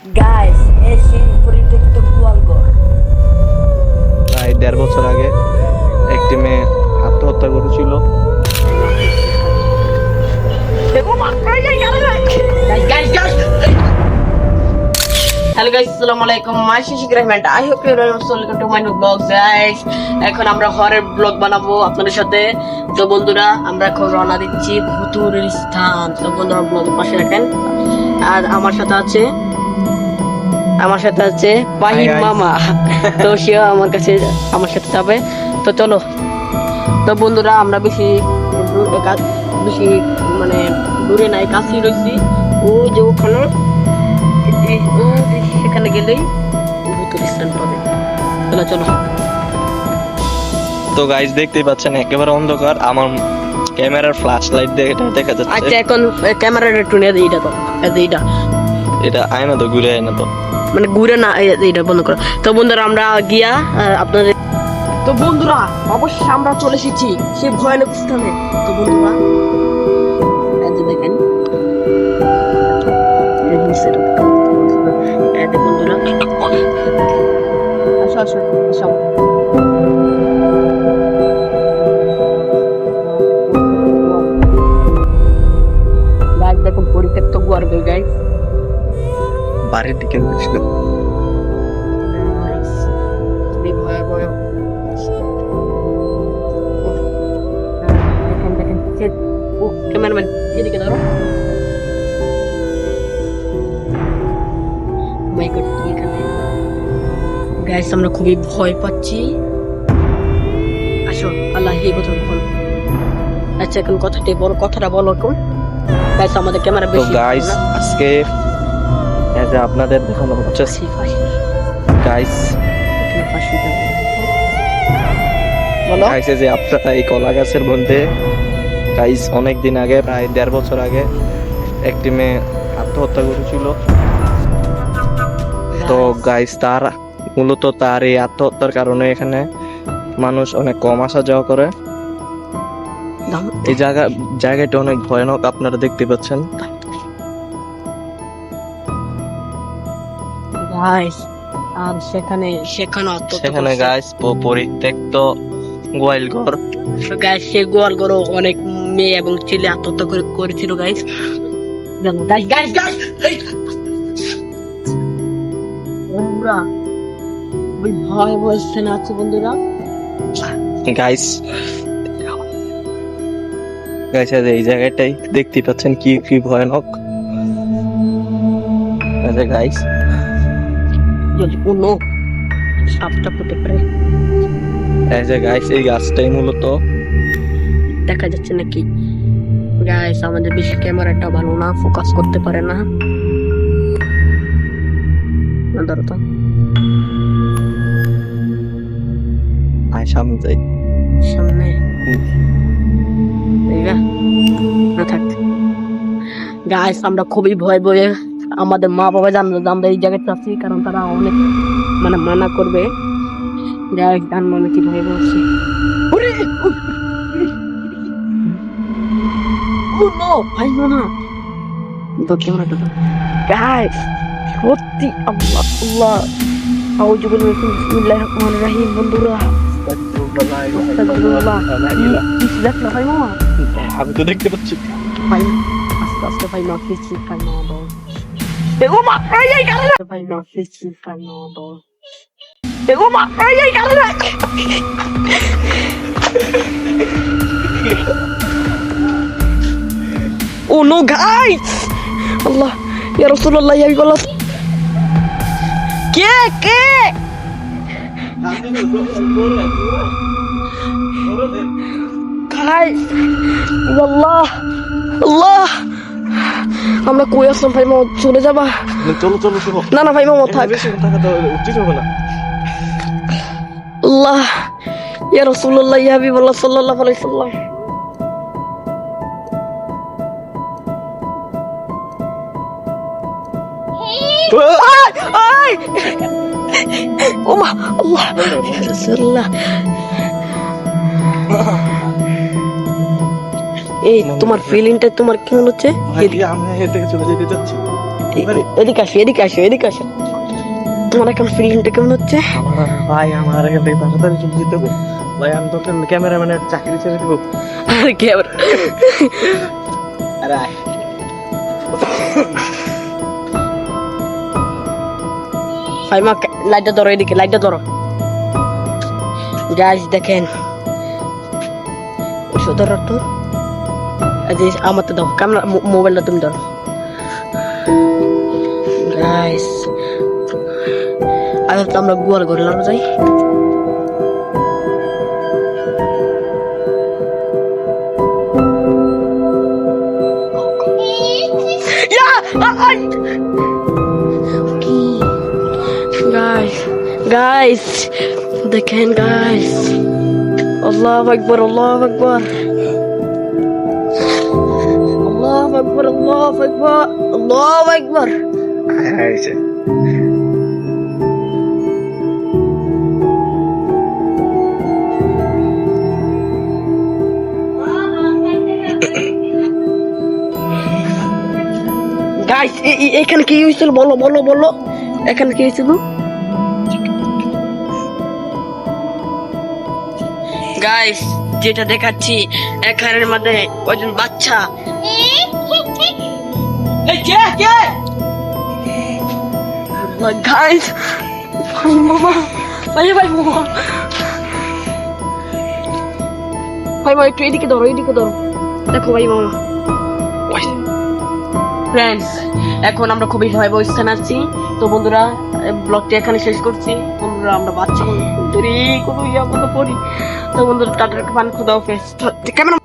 Guys এই সেই পরিত্যক্ত গোয়ালঘর প্রায় দেড় বছর আগে একটি মেয়ে আত্মহত্যা করেছিল। হ্যালো গাইস আসসালামু আলাইকুম। My Shishik Rahman I hope you are welcome to my new blog guys এখন আমরা হরের ব্লগ বানাবো আপনাদের সাথে। তো বন্ধুরা আমরা এখন রওনা দিচ্ছি ভুতুরের স্থান। তো বন্ধুরা ব্লগের পাশে রাখেন। আর আমার সাথে আছে আমার সাথে আছে পাহিম মামা। তো সেও আমার কাছে আমার সাথে যাবে। তো চলো। তো বন্ধুরা আমরা বেশি বেশি মানে দূরে নাই কাছেই রয়েছি। ও যে ওখানে ও সেখানে গেলেই ভূতুর স্থান পাবে। চলো চলো। তো গাইজ দেখতেই পাচ্ছেন একেবারে অন্ধকার। আমার ক্যামেরার ফ্ল্যাশ লাইট দিয়ে এটা দেখা আচ্ছা যাচ্ছে এখন ক্যামেরাটা একটু নিয়ে দিই এটা তো। এইটা। এটা আয়না তো ঘুরে আয়না তো। মানে ঘুরে না এটা বন্ধ করো। তো বন্ধুরা, আমরা গিয়া আপনাদের তো বন্ধুরা, অবশ্যই আমরা চলে এসেছি সেই ভয়ানক স্থানে। তো বন্ধুরা দেখেন। বন্ধুরা। বাড়ির দিকে ও ক্যামেরাম্যান এদিকে ধরো মাই এখানে? গাইস আমরা খুবই ভয় পাচ্ছি। আসো আল্লাহ এই কথা বলো। আচ্ছা এখন কথাটি বলো কথাটা বলো এখন। গাইস আমাদের ক্যামেরা বেশি গাইজ আজকে এই যে আপনাদের দেখানো হচ্ছে। গাইস যে আপনারা এই কলা গাছের মধ্যে গাইস অনেক দিন আগে প্রায় দেড় বছর আগে একটি মেয়ে আত্মহত্যা করেছিল। তো গাইস তার মূলত তার এই আত্মহত্যার কারণে এখানে মানুষ অনেক কম আসা যাওয়া করে। এই জায়গা জায়গাটা অনেক ভয়ানক আপনারা দেখতে পাচ্ছেন। গাইস আর সেখানে সেখানে সেখানে গাইস পরিত্যক্ত গোয়াল ঘর গাইস সে গোয়াল করো অনেক মেয়ে এবং ছেলে আত্মহত্যা করে করেছিল গাইস গাইস গাইস গাইস বন্ধুরা ওই ভয় বসছে না আছে বন্ধুরা? গাইস গাইস এই জায়গাটাই দেখতে পাচ্ছেন কি কি ভয়ানক। আচ্ছা গাইস যদি কোনো সাপটা পেতে পারে। এই যে গাইস এই গাছটাই মূলত। দেখা যাচ্ছে নাকি? গাইস আমাদের বেশি ক্যামেরাটা ভালো না ফোকাস করতে পারে না। ধরো তো। আয় সামনে যাই। সামনে? না থাক। গাইস আমরা খুবই ভয় ভয়ে আমাদের মা বাবা জানবে যে আমরা এই জায়গায় আছি কারণ তারা অনেক মানে মানা করবে। যাই গান মানে কি ভয় বলছি। সত্যি আল্লাহ আল্লাহ। রহিম বন্ধুরা। আমি তো দেখতে পাচ্ছি। আস্তে আস্তে ভাই না কিছু ভাই না মা এই এই কারণে ভাই না কিছু ভাই না দাও দেখো মা এই এই কারণে Oh no guys. Allah ya Rasulullah ya Allah কে কে guys আল্লাহ আল্লাহ আমরা কই আসলাম ভাই মামা চলে যাবা? চলো চলো চলো না না ভাই মামা থাক। উচিত হবে না। আল্লাহ ইয়া রাসূলুল্লাহ ইয়া হাবিবাল্লাহ সাল্লাল্লাহু আলাইহি সাল্লাম। ওমা আল্লাহ ইয়া রাসূলুল্লাহ। এই তোমার ফিলিংটা তোমার কেমন হচ্ছে? এদিকে আসো এদিকে আসো এদিকে আসো। তোমার এখন ফিলিংটা কেমন হচ্ছে? ভাই আমার এখান থেকে তাড়াতাড়ি চলে যেতে হবে। ভাই আমি তোকে ক্যামেরাম্যানের চাকরি ছেড়ে দেবো। আর কি আবার আরে ভাই মা লাইটটা ধরো এদিকে লাইটটা ধরো। গাইস দেখেন। ওষুধ ধরো তো এই যে আমার তো দাও ক্যামেরা মোবাইলটা তুমি ধরো গাইস আজ তো আমরা গোয়াল ঘরে লাগানো যাই গাইস গাইস দেখেন গাইস আল্লাহ আকবর আল্লাহ আকবর আকবর আল্লাহ আকবর আল্লাহ আকবর যে। গাইস এখানে কি হয়েছিল? বলো বলো বলো। এখানে কি হয়েছিল? গাইস যেটা দেখাচ্ছি এখানের মধ্যে কয়জন বাচ্চা? গাইস মামা ভাই ভাই মামা ভাই ভাই একটু এদিকে ধরো এদিকে ধরো দেখো ভাই মামা ফ্রেন্ডস এখন আমরা খুবই ভয়াবহ স্থানে আছি তো বন্ধুরা ব্লগটি এখানে শেষ করছি বন্ধুরা আমরা বাচ্চা কোনো ইয়া মতো পড়ি তো বন্ধুরা টাটার পান খুদা অফিস কেমন